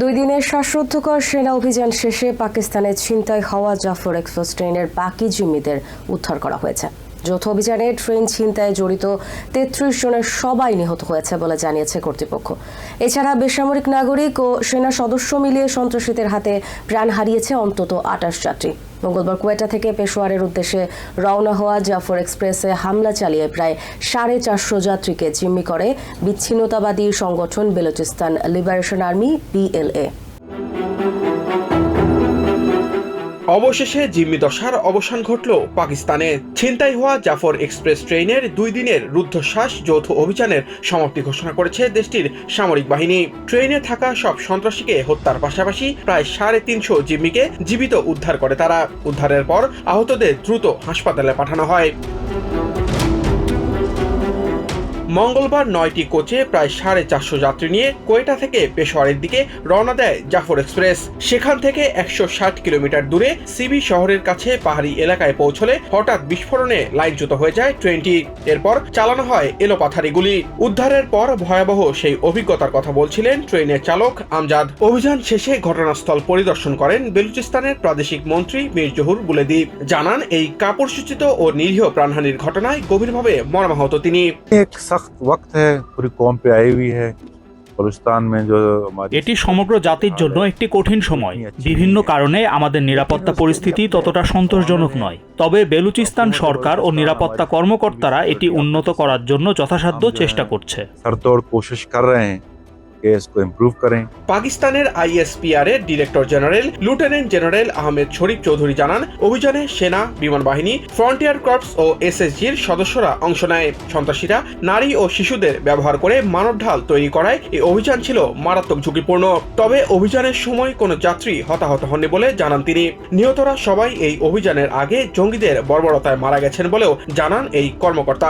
দুই দিনের শ্বাসরুদ্ধকর সেনা অভিযান শেষে পাকিস্তানের ছিনতাই হওয়া জাফর এক্সপ্রেস ট্রেনের বাকি জিম্মিদের উদ্ধার করা হয়েছে। যৌথ অভিযানে ট্রেন ছিনতায় জড়িত তেত্রিশ জনের সবাই নিহত হয়েছে বলে জানিয়েছে কর্তৃপক্ষ। এছাড়া বেসামরিক নাগরিক ও সেনা সদস্য মিলিয়ে সন্ত্রাসীদের হাতে প্রাণ হারিয়েছে অন্তত আটাশ যাত্রী। মঙ্গলবার কুয়েটা থেকে পেশোয়ারের উদ্দেশ্যে রওনা হওয়া জাফর এক্সপ্রেসে হামলা চালিয়ে প্রায় সাড়ে চারশো যাত্রীকে জিম্মি করে বিচ্ছিন্নতাবাদী সংগঠন বেলুচিস্তান লিবারেশন আর্মি, বিএলএ। অবশেষে জিম্মি দশার অবসান ঘটল পাকিস্তানে। ছিনতাই হওয়া জাফর এক্সপ্রেস ট্রেনের দুই দিনের রুদ্ধশ্বাস যৌথ অভিযানের সমাপ্তি ঘোষণা করেছে দেশটির সামরিক বাহিনী। ট্রেনে থাকা সব সন্ত্রাসীকে হত্যার পাশাপাশি প্রায় সাড়ে তিনশো জিম্মিকে জীবিত উদ্ধার করে তারা। উদ্ধারের পর আহতদের দ্রুত হাসপাতালে পাঠানো হয়। মঙ্গলবার নয়টি কোচে প্রায় সাড়ে চারশো যাত্রী নিয়ে কোয়েটা থেকে পেশোয়ারের দিকে রওনা দেয় জাফর এক্সপ্রেস। সেখান থেকে একশো ষাট কিলোমিটার দূরে সিবি শহরের কাছে পাহাড়ি এলাকায় পৌঁছলে হঠাৎ বিস্ফোরণে লাইনচ্যুত হয়ে যায় ট্রেনটি। এরপর চালানো হয় এলোপাথারি গুলি। উদ্ধারের পর ভয়াবহ সেই অভিজ্ঞতার কথা বলছিলেন ট্রেনের চালক আমজাদ। অভিযান শেষে ঘটনাস্থল পরিদর্শন করেন বেলুচিস্তানের প্রাদেশিক মন্ত্রী মীর জহুর বুলেদি। জানান, এই কাপুরসূচিত ও নিরীহ প্রাণহানির ঘটনায় গভীরভাবে মর্মাহত তিনি। सख्त वक्त है पूरी कौम पे आई हुई है बलुचिस्तान में जो हमारी এটি সমগ্র জাতির জন্য একটি কঠিন সময় বিভিন্ন কারণে আমাদের নিরাপত্তা পরিস্থিতি ততটা সন্তোষজনক নয় তবে বেলুচিস্তান সরকার ও নিরাপত্তা কর্মকর্তারা এটি উন্নত করার জন্য যথাসাধ্য চেষ্টা করছে सरतोड़ कोशिश कर रहे हैं कि इसको इम्प्रूव करें পাকিস্তানের আইএসপিআর এর director general lieutenant general Ahmed Sharif Chaudhry জানান অভিযানে সেনা বিমান বাহিনী ফ্রন্টিয়ার কর্পস ও এসএসজির সদস্যরা অংশ নেয় সন্ত্রাসীরা নারী ও শিশুদের ব্যবহার করে মানবঢাল তৈরি করায় এই অভিযান ছিল মারাত্মক ঝুঁকিপূর্ণ তবে অভিযানের সময় কোনো যাত্রী হতাহত হননি বলে জানান তিনি নিহতরা সবাই এই অভিযানের আগে জঙ্গিদের বর্বরতায় মারা গেছেন বলেও জানান এই কর্মকর্তা